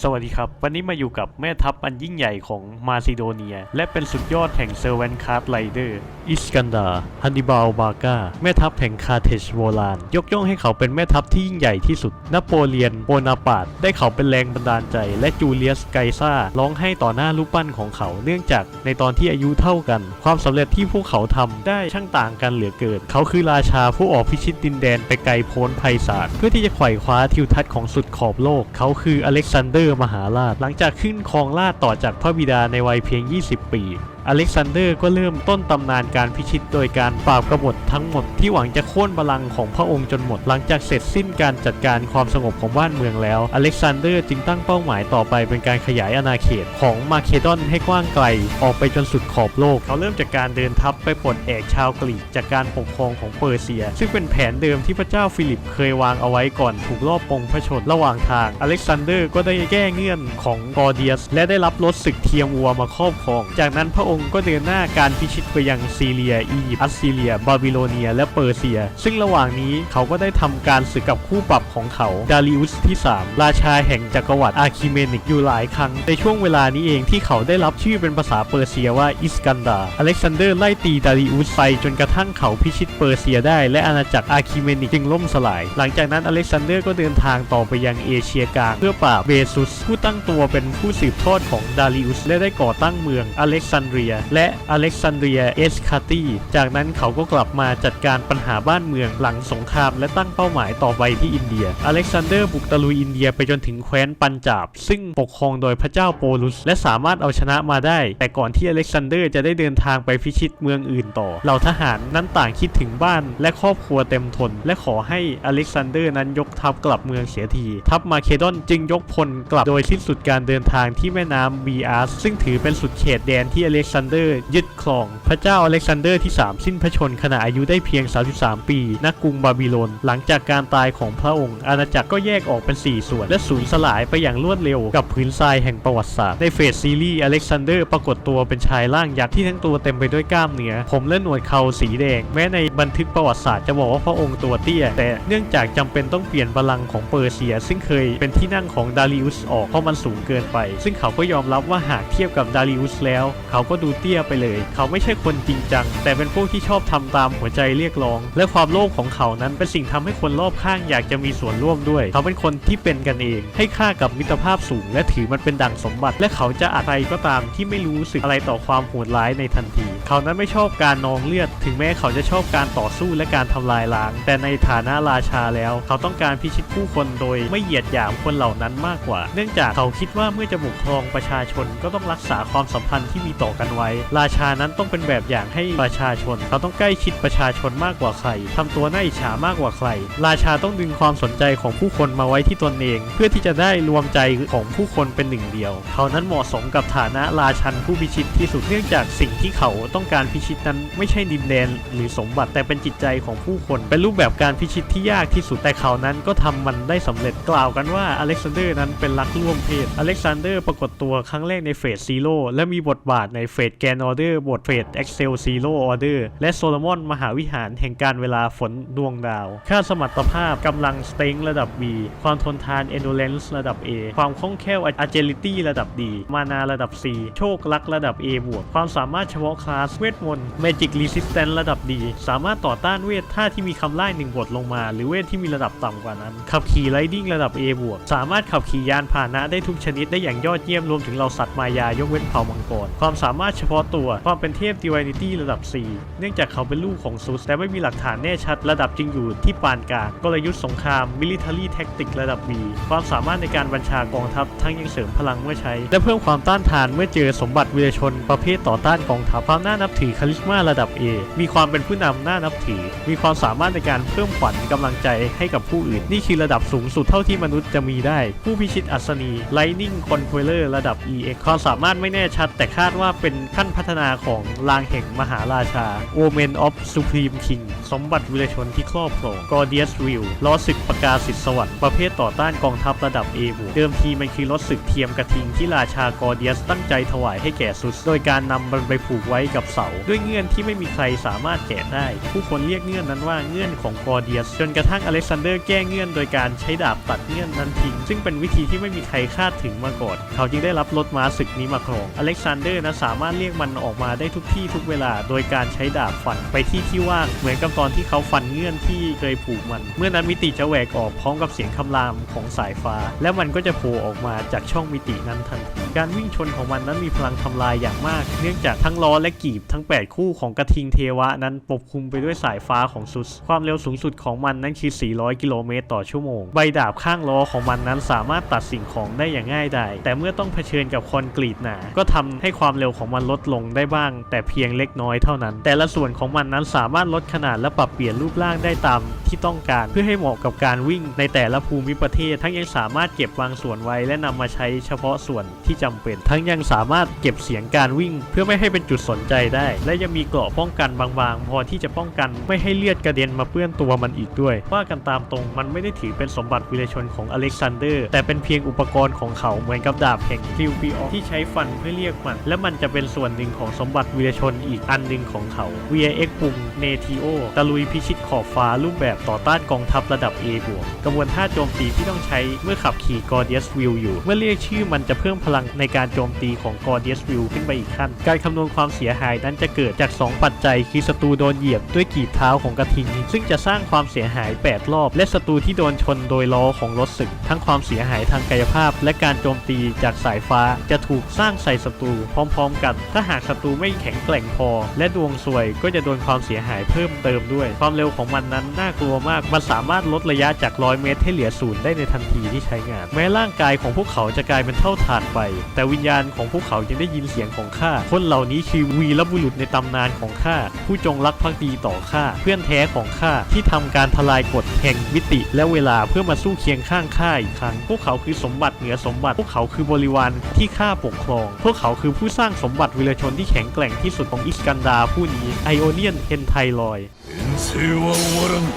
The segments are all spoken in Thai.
สวัสดีครับ วันนี้มาอยู่กับแม่ทัพอันยิ่งใหญ่ของมาซิโดเนีย และเป็นสุดยอดแห่งเซอร์เวนคาร์ดไลเดอร์อิสกันดาฮันนิบาลบาร์กาแม่ทัพแห่งคาเทชโบราณ ยกย่องให้เขาเป็นแม่ทัพที่ยิ่งใหญ่ที่สุดนโปเลียนโบนาปาร์ตได้เขาเป็นแรงบันดาลใจ และจูเลียสไกซ่าร้องให้ต่อหน้ารูปปั้นของเขา เนื่องจากในตอนที่อายุเท่ากัน ความสำเร็จที่พวกเขาทำได้ช่างต่างกันเหลือเกินเขาคือราชาผู้ออกพิชิตดินแดนไปไกลโพ้นภัยศาสตร์เพื่อที่จะไขว่คว้าทิวทัศน์ของสุดขอบโลก เขาคืออเล็กซานเดอร์มหาราช หลังจากขึ้นครองราชต่อจากพระบิดาในวัยเพียง 20 ปี อเล็กซานเดอร์ก็เริ่มต้นตำนานการพิชิตโดยการปราบกบฏทั้งหมดที่หวังจะโค่นบัลลังก์ของพระองค์จนหมด หลังจากเสร็จสิ้นการจัดการความสงบของบ้านเมืองแล้ว อเล็กซานเดอร์จึงตั้งเป้าหมายต่อไปเป็นการขยายอาณาเขตของมาเคดอนให้กว้างไกล ออกไปจนสุดขอบโลก เขาเริ่มจากการเดินทัพไปปลดแอกชาวกรีกจากการปกครองของเปอร์เซีย ซึ่งเป็นแผนเดิมที่พระเจ้าฟิลิปเคยวางเอาไว้ก่อนถูกลอบปลงพระชนระหว่างทาง อเล็กซานเดอร์ก็ได้แก้เงื่อนของกอร์เดียส และได้รับรถศึกเทียมวัวมาครอบครอง จากนั้นพระองค์ก็เดินหน้าการพิชิตไปยังซีเรีย อียิปต์อัสซีเรีย บาบิโลเนีย และเปอร์เซีย ซึ่งระหว่างนี้เขาก็ได้ทำการศึกกับคู่ปรับของเขา ดาริอุสที่ 3 ราชาแห่งจักรวรรดิอาคิเมนิกอยู่หลายครั้ง ในช่วงเวลานี้เองที่เขาได้รับชื่อเป็นภาษาเปอร์เซียว่าอิสกันดา อเล็กซานเดอร์ไล่ตีดาริอุสไปจนกระทั่งเขาพิชิตเปอร์เซียได้ และอาณาจักรอาคิเมนิกจึงล่มสลาย หลังจากนั้นอเล็กซานเดอร์ก็เดินทางต่อไปยังเอเชียกลางเพื่อปราบเบซุสผู้ตั้งตัวเป็นผู้สืบทอดของดาริอุสและได้ก่อตั้งเมืองอเล็กซานเดรีย และอเล็กซานเดรียเอสคาตีจากนั้นเขาก็กลับมาจัดการปัญหาบ้านเมืองหลังสงคราม และตั้งเป้าหมายต่อไปที่อินเดีย อเล็กซานเดอร์บุกตะลุยอินเดียไปจนถึงแคว้นปัญจาบ ซึ่งปกครองโดยพระเจ้าโปลุส และสามารถเอาชนะมาได้ แต่ก่อนที่อเล็กซานเดอร์จะได้เดินทางไปพิชิตเมืองอื่นต่อ เหล่าทหารนั้นต่างคิดถึงบ้านและครอบครัวเต็มทน และขอให้อเล็กซานเดอร์นั้นยกทัพกลับเมืองเสียที ทัพมาเคดอนจึงยกพลกลับโดยสิ้นสุดการเดินทางที่แม่น้ำบีอาร์ซึ่งถือเป็นสุดเขตแดนที่อเล็กซานเดอร์ ยึดครอง พระเจ้าอเล็กซานเดอร์ที่ 3 สิ้นพระชนขณะอายุได้เพียง 33 ปีณกรุงบาบิโลน หลังจากการตายของพระองค์ อาณาจักรก็แยกออกเป็น 4 ส่วน และสูญสลายไปอย่างรวดเร็วกับพื้นทรายแห่งประวัติศาสตร์ในเฟสซีรีส์อเล็กซานเดอร์ปรากฏตัวเป็นชายร่างยักษ์ที่ทั้งตัวเต็มไปด้วยกล้ามเนื้อผมและหนวดเขาสีแดง แม้ในบันทึกประวัติศาสตร์จะบอกว่าพระองค์ตัวเตี้ย แต่เนื่องจากจำเป็นต้องเปลี่ยนบัลลังของเปอร์เซีย ซึ่งเคยเป็นที่นั่งของดาริอุสออกเพราะมันสูงเกินไป ซึ่งเขาก็ยอมรับว่าหากเทียบกับดาริอุสแล้ว เขาก็ดูเตี้ยไปเลย เขาไม่ใช่คนจริงจัง แต่เป็นพวกที่ชอบทำตามหัวใจเรียกร้อง และความโลภของเขานั้นเป็นสิ่งทำให้คนรอบข้างอยากจะมีส่วนร่วมด้วย เขาเป็นคนที่เป็นกันเอง ให้ค่ากับมิตรภาพสูง และถือมันเป็นดั่งสมบัติ และเขาจะอะไรก็ตามที่ไม่รู้สึกอะไรต่อความโหดร้ายในทันที เขานั้นไม่ชอบการนองเลือด ถึงแม้เขาจะชอบการต่อสู้และการทำลายล้าง แต่ในฐานะราชาแล้ว เขาต้องการพิชิตผู้คนโดยไม่เหยียดหยามคนเหล่านั้นมากกว่า เนื่องจากเขาคิดว่าเมื่อจะปกครองประชาชนก็ต้องรักษาความสัมพันธ์ที่มีต่อกันไว้ ราชานั้นต้องเป็นแบบอย่างให้ประชาชน เขาต้องใกล้ชิดประชาชนมากกว่าใครทำตัวน่าอิจฉามากกว่าใคร ราชาต้องดึงความสนใจของผู้คนมาไว้ที่ตนเอง เพื่อที่จะได้รวมใจของผู้คนเป็นหนึ่งเดียว เขานั้นเหมาะสมกับฐานะราชันผู้พิชิตที่สุดเนื่องจากสิ่งที่เขาต้องการพิชิตนั้นไม่ใช่ดินแดนหรือสมบัติแต่เป็นจิตใจของผู้คน เป็นรูปแบบการพิชิตที่ยากที่สุดแต่เขานั้นก็ทำมันได้สำเร็จกล่าวกันว่าอเล็กซานเดอร์นั้นเป็นรักร่วมเพศอเล็กซานเดอร์ปรากฏตัวครั้งแรกในเฟสซีโร่และมีบทบาทในเฟสแกนออเดอร์บทเฟสเอ็กเซลซีโร่ออเดอร์และโซโลมอนมหาวิหารแห่งการเวลาฝนดวงดาว ค่าสมรรถภาพกำลังสเต็งระดับ B ความทนทาน endurance ระดับ A ความคล่องแคล่ว agility ระดับ D มานาระดับ C โชคลักระดับ A บวก ความสามารถเฉพาะคลาสเวทมนต์ magic resistance ระดับ D สามารถต่อต้านเวทท่าที่มีคำไล่หนึ่งบทลงมา หรือเวทที่มีระดับต่ำกว่านั้น ขับขี่ riding ระดับ A บวก สามารถขับขี่ยานพาหนะได้ทุกชนิดได้อย่างยอดเยี่ยมรวมถึงเราสัตว์มายายกเว้นเผ่ามังกรความสามารถเฉพาะตัว ความเป็นเทพ divinity ระดับ C เนื่องจากเขาเป็นลูกของซูสแต่ไม่มีหลักฐานแน่ชัดระดับจึงอยู่ที่ปานกลางกลยุทธ์สงคราม military tactic ระดับ B ความสามารถในการบัญชากองทัพทั้งยังเสริมพลังเมื่อใช้ และเพิ่มความต้านทานเมื่อเจอสมบัติวีรชนประเภทต่อต้านกองทัพความน่านับถือคาลิสมาระดับ A มีความเป็นผู้นำน่านับถือ มีความสามารถในการเพิ่มขวัญกำลังใจให้กับผู้อื่น นี่คือระดับสูงสุดเท่าที่มนุษย์จะมีได้ ผู้พิชิตอัศนี Lightning Conqueror ระดับ EX ความสามารถไม่แน่ชัดแต่คาดว่าเป็นเป็นขั้นพัฒนาของลางแห่งมหาราชา Omen of Supreme King สมบัติวิรชนที่ครอบครอง Gordius Will ล้อศึกประกาศสิทธิสวรรค์ประเภทต่อต้านกองทัพระดับ A บวกเดิมทีมันคือรถศึกเทียมกระทิงที่ราชากอร์เดียสตั้งใจถวายให้แก่ซุส โดยการนำมันไปผูกไว้กับเสา ด้วยเงื่อนที่ไม่มีใครสามารถแกะได้ ผู้คนเรียกเงื่อนนั้นว่าเงื่อนของกอร์เดียส จนกระทั่งอเล็กซานเดอร์แก้เงื่อนโดยการใช้ดาบตัดเงื่อนนั้นทิ้ง ซึ่งเป็นวิธีที่ไม่มีใครคาดถึงมาก่อน เขาจึงได้รับรถม้าศึกนี้มาครอง อเล็กซานเดอร์นะสามารถเรียกมันออกมาได้ทุกที่ทุกเวลา โดยการใช้ดาบฟันไปที่ที่ว่าง เหมือนกับตอนที่เขาฟันเงื่อนที่เคยผูกมัน เมื่อนั้นมิติจะแหวกออกพร้อมกับเสียงคำรามของสายฟ้า และมันก็จะโผล่ออกมาจากช่องมิตินั้นทันทีการวิ่งชนของมันนั้นมีพลังทำลายอย่างมาก เนื่องจากทั้งล้อและกีบทั้ง 8 คู่ของกระทิงเทวะนั้นปกคลุมไปด้วยสายฟ้าของซุส ความเร็วสูงสุดของมันนั้นคือ 400 กิโลเมตรต่อชั่วโมง ใบดาบข้างล้อของมันนั้นสามารถตัดสิ่งของได้อย่างง่ายดายแต่เมื่อต้องเผชิญกับคอนกรีตหนา ก็ทำให้ความเร็วของมันลดลงได้บ้าง แต่เพียงเล็กน้อยเท่านั้น แต่ละส่วนของมันนั้นสามารถลดขนาดและปรับเปลี่ยนรูปร่างได้ตามที่ต้องการเพื่อให้เหมาะกับการวิ่งในแต่ละภูมิประเทศ ทั้งยังสามารถเก็บบางส่วนไว้และนำมาใช้เฉพาะส่วนที่จำเป็น ทั้งยังสามารถเก็บเสียงการวิ่ง เพื่อไม่ให้เป็นจุดสนใจได้ และยังมีเกราะป้องกันบางๆ พอที่จะป้องกันไม่ให้เลือดกระเด็นมาเปื้อนตัวมันอีกด้วย ว่ากันตามตรงมันไม่ได้ถือเป็นสมบัติวิรชนของอเล็กซานเดอร์ แต่เป็นเพียงอุปกรณ์ของเขาเหมือนกับดาบแห่งฟิลปิออที่ใช้ฟันเพื่อเรียกมัน และมันจะเป็น็นส่วนหนึ่งของสมบัติวิรชนอีกอันหนึ่งของเขา VX ปุ่มเนทิโอตะลุยพิชิตขอบฟ้ารูปแบบต่อต้านกองทัพระดับ A บวกกระบวนท่าโจมตีที่ต้องใช้เมื่อขับขี่ Gordius Will อยู่ เมื่อเรียกชื่อมันจะเพิ่มพลังในการโจมตีของ Gordius Will ขึ้นไปอีกขั้น การคำนวณความเสียหายนั้นจะเกิดจาก 2 ปัจจัย คือศัตรูโดนเหยียบด้วยกีบเท้าของกระทิง ซึ่งจะสร้างความเสียหาย 8 รอบ และศัตรูที่โดนชนโดยล้อของรถศึก ทั้งความเสียหายทางกายภาพ และการโจมตีจากสายฟ้าจะถูกสร้างใส่ศัตรูพร้อม ๆ กันถ้าหากศัตรูไม่แข็งแกร่งพอ และดวงซวยก็จะโดนความเสียหายเพิ่มเติมด้วย ความเร็วของมันนั้นน่ากลัวมาก มันสามารถลดระยะจาก 100 เมตรให้เหลือศูนย์ได้ในทันทีที่ใช้งาน แม้ร่างกายของพวกเขาจะกลายเป็นเท่าฐานไป แต่วิญญาณของพวกเขายังได้ยินเสียงของข้า คนเหล่านี้คือวีรบุรุษในตำนานของข้า ผู้จงรักภักดีต่อข้า เพื่อนแท้ของข้าที่ทำการทลายกฎแห่งมิติ และเวลาเพื่อมาสู้เคียงข้างข้าอีกครั้ง พวกเขาคือสมบัติเหนือสมบัติ พวกเขาคือบริวารที่ข้าปกครอง พวกเขาคือผู้สร้างสมบวิรชนที่แข็งแกร่งที่สุดของอิสกันดาผู้นี้ไอโอเนียนเฮนไทลอย 遠征は終わらぬ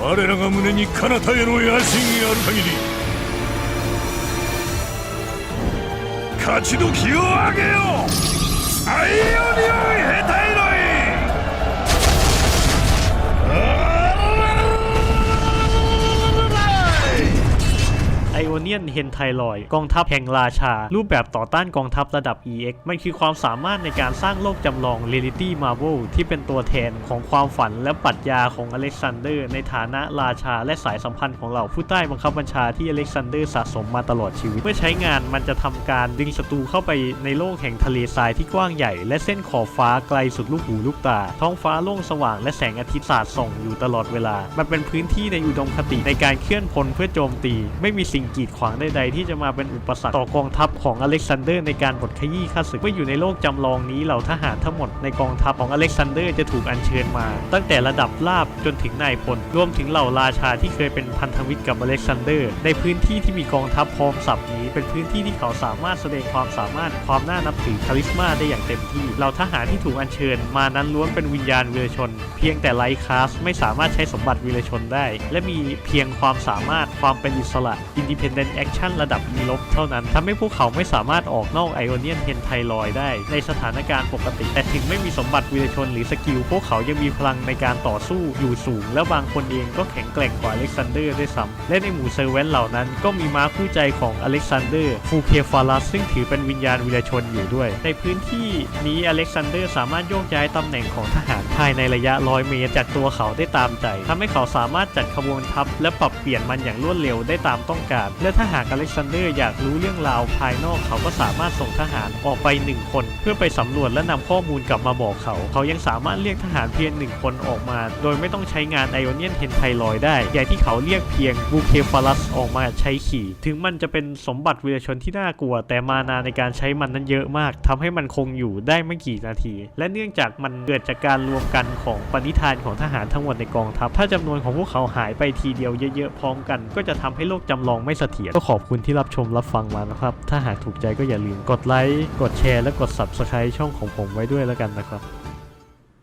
我らが胸に彼方への野心がある限り勝ち時をあげようアイオニオンヘタイロ ไอโอเนียนเฮนไทลอยกองทัพแห่งราชา รูปแบบต่อต้านกองทัพระดับ EX มันคือความสามารถในการสร้างโลกจำลอง Reality Marvel ที่เป็นตัวแทนของความฝันและปรัชญาของอเล็กซานเดอร์ ในฐานะราชาและสายสัมพันธ์ของเหล่าผู้ใต้บังคับบัญชาที่อเล็กซานเดอร์สะสมมาตลอดชีวิต เมื่อใช้งานมันจะทำการดึงศัตรูเข้าไปในโลกแห่งทะเลทรายที่กว้างใหญ่ และเส้นขอบฟ้าไกลสุดลูกหูลูกตา ท้องฟ้าโล่งสว่างและแสงอาทิตย์สาดส่องอยู่ตลอดเวลา มันเป็นพื้นที่ในอุดมคติในการเคลื่อนพลเพื่อโจมตี ไม่มีสิ่งกีดขวางใดๆที่จะมาเป็นอุปสรรคต่อกองทัพของอเล็กซานเดอร์ในการบดขยี้ข้าศึกเมื่ออยู่ในโลกจำลองนี้เหล่าทหารทั้งหมดในกองทัพของอเล็กซานเดอร์จะถูกอัญเชิญมา ตั้งแต่ระดับลาบจนถึงนายพลรวมถึงเหล่าราชาที่เคยเป็นพันธมิตรกับอเล็กซานเดอร์ ในพื้นที่ที่มีกองทัพพร้อมสับนี้ เป็นพื้นที่ที่เขาสามารถแสดงความสามารถความน่านับถือคาลิสมาได้อย่างเต็มที่เหล่าทหารที่ถูกอัญเชิญ มานั้นล้วนเป็นวิญญาณวีรชน เพียงแต่ไลท์คลาสไม่สามารถใช้สมบัติวีรชนได้ และมีเพียงความสามารถความเป็นอิสระอินดี Independent Action ระดับ E ลบเท่านั้นทำให้พวกเขาไม่สามารถออกนอกไอโอเนียนเฮนไทลอยได้ ในสถานการณ์ปกติ แต่ถึงไม่มีสมบัติวีรชนหรือสกิล พวกเขายังมีพลังในการต่อสู้อยู่สูง และบางคนเองก็แข็งแกร่งกว่าอเล็กซานเดอร์ด้วยซ้ำและในหมู่เซอร์เวนเหล่านั้นก็มีม้าคู่ใจของอเล็กซานเดอร์ฟูเคฟาลัสซึ่งถือเป็นวิญญาณวีรชนอยู่ด้วย ในพื้นที่นี้อเล็กซานเดอร์สามารถโยกย้ายตำแหน่งของทหารภายในระยะร้อยเมตรจากตัวเขาได้ตามใจทำให้เขาสามารถจัดขบวนทัพและปรับเปลี่ยนมันอย่างรวดเร็วได้ตามต้องการและถ้าหากอเล็กซานเดอร์อยากรู้เรื่องราวภายนอกเขาก็สามารถส่งทหารออกไปหนึ่งคน เพื่อไปสำรวจและนำข้อมูลกลับมาบอกเขา เขายังสามารถเรียกทหารเพียงหนึ่งคนออกมา โดยไม่ต้องใช้งานไอโอเนียนเฮนไทลอยได้ อย่างที่เขาเรียกเพียงบูเคฟาลัสออกมาใช้ขี่ ถึงมันจะเป็นสมบัติวีรชนที่น่ากลัว แต่มานาในการใช้มันนั้นเยอะมากทำให้มันคงอยู่ได้ไม่กี่นาที และเนื่องจากมันเกิดจากการรวมกันของปณิธานของทหารทั้งหมดในกองทัพ ถ้าจำนวนของพวกเขาหายไปทีเดียวเยอะๆพร้อมกัน ก็จะทำให้โลกจำลองไม่เสถียรก็ขอบคุณที่รับชมรับฟังมานะครับ ถ้าหากถูกใจก็อย่าลืมกดไลค์ กดแชร์ และกด Subscribe ช่องของผมไว้ด้วยแล้วกันนะครับ